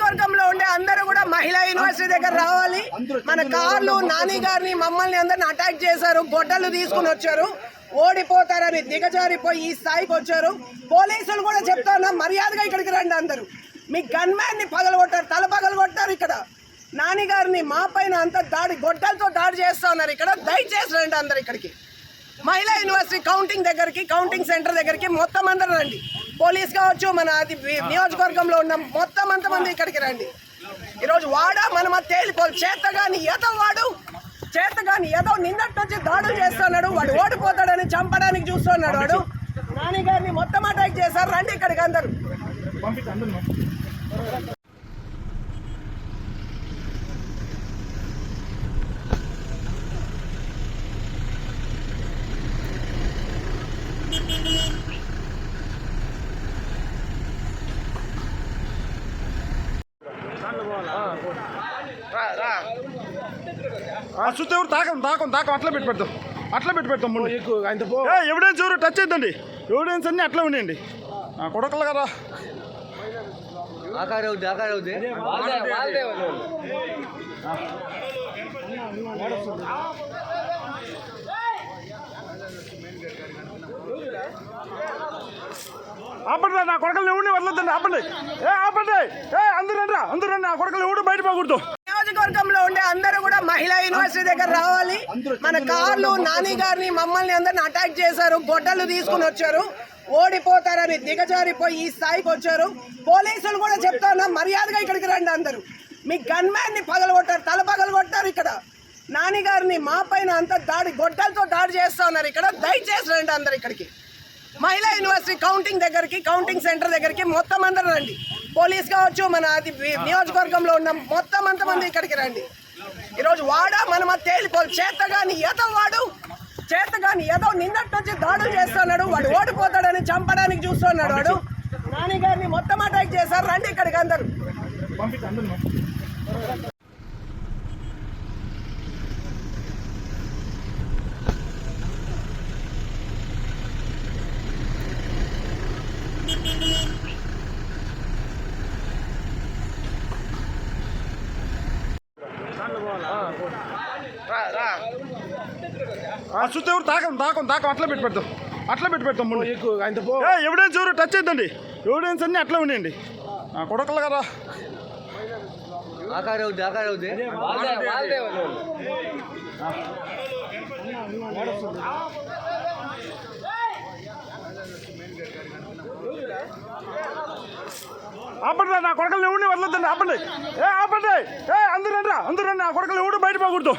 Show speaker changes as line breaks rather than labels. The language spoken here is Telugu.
నియోజకవర్గంలో ఉండే అందరూ కూడా మహిళా యూనివర్సిటీ దగ్గర రావాలి. మన కార్లు నాని గారిని మమ్మల్ని అందరిని అటాక్ చేశారు గొడ్డలు తీసుకుని వచ్చారు. ఓడిపోతారని దిగజారిపోయి ఈ స్థాయికి వచ్చారు. పోలీసులు కూడా చెప్తా మర్యాదగా ఇక్కడికి రండి అందరూ. మీ గన్ పగలగొట్టారు తల పగలగొట్టారు ఇక్కడ. నానిగారిని మా పైన అంత దాడి గొడ్డలతో దాడి చేస్తా ఉన్నారు ఇక్కడ. దయచేసి రండి అందరు ఇక్కడికి. మహిళా యూనివర్సిటీ కౌంటింగ్ దగ్గరికి కౌంటింగ్ సెంటర్ దగ్గరికి మొత్తం అందరూ రండి. పోలీస్ కావచ్చు మన అది నియోజకవర్గంలో ఉన్న మొత్తం అంతమంది ఇక్కడికి రండి. ఈరోజు వాడ మనమ తేలిపోదు. చేతగాని ఏదో వాడు చేతగాని ఏదో నిన్నటి నుంచి దాడులు చేస్తున్నాడు వాడు ఓడిపోతాడని చంపడానికి చూస్తున్నాడు వాడు. నాని గారిని మొత్తం అటాక్ చేశారు. రండి ఇక్కడికి అందరూ.
ఆ చుట్టూ ఎవరు? తాకం తాకం తాకం. అట్లా పెట్టి పెడతాం అట్లా పెట్టి పెడతాం ముందు ఎవిడెన్స్ ఎవరు? టచ్ చేద్దండి. ఎవిడెన్స్ అన్ని అట్లా ఉన్నాయండి. ఆ, కొడకలు కదా.
ఆకార అవుద్ది ఆకార అవుద్ది
ఆపండి నా కొడకలు ఎవరిని వదలొద్దండి ఆపండి. ఏ ఆపండి. ఏ అందరూ రా, అందరూ నా కొడకలు ఎవడు బయట పోకూడదు.
నియోజకవర్గంలో ఉండే అందరూ కూడా మహిళా యూనివర్సిటీ దగ్గర రావాలి. మన కార్లు నాని గారిని మమ్మల్ని అందరిని అటాక్ చేశారు గొడ్డలు తీసుకుని వచ్చారు ఓడిపోతారని దిగజారిపోయి ఈ స్థాయికి వచ్చారు. పోలీసులు కూడా చెప్తా ఉన్నా మర్యాదగా ఇక్కడికి రండి అందరూ. మీ గన్ మ్యాన్ని పగలగొట్టారు తల పగలగొట్టారు ఇక్కడ. నాని గారిని మా పైన అంత దాడి గొడ్డలతో దాడి చేస్తా ఉన్నారు ఇక్కడ. దయచేసి రండి అందరు ఇక్కడికి. మహిళా యూనివర్సిటీ కౌంటింగ్ దగ్గరికి కౌంటింగ్ సెంటర్ దగ్గరికి మొత్తం అందరూ రండి. పోలీస్ కావచ్చు మన అది నియోజకవర్గంలో ఉన్న మొత్తం అంతమంది ఇక్కడికి రండి. ఈరోజు వాడ మనమ చేత కానీ ఏదో వాడు చేతగాని ఏదో నిన్నటి నుంచి దాడులు చేస్తున్నాడు. వాడు ఓడిపోతాడని చంపడానికి చూస్తున్నాడు వాడు. నాని గారిని మొత్తం అటాక్ చేశారు. రండి ఇక్కడికి అందరూ.
చుట్టూ ఎవరు తాకం తాకం తాకం అట్లా పెట్టి పెడతాం. అట్లా పెట్టి పెడతాం ముందు. ఎవిడెన్స్ ఎవరు టచ్ చేద్దండి? ఎవిడెన్స్ అన్ని అట్లా ఉన్నాయండి. కొడకలు కదా.
ఆకార అవుద్ది ఆకార అవుద్ది.
ఆపండి నా కొడకలు ఎవరిని వదలొద్దండి ఆపండి. ఏ ఆపండి. ఏ అందరూ రండి రా, రండి నా కొడకలు ఎవడు బయట పోకూడదు.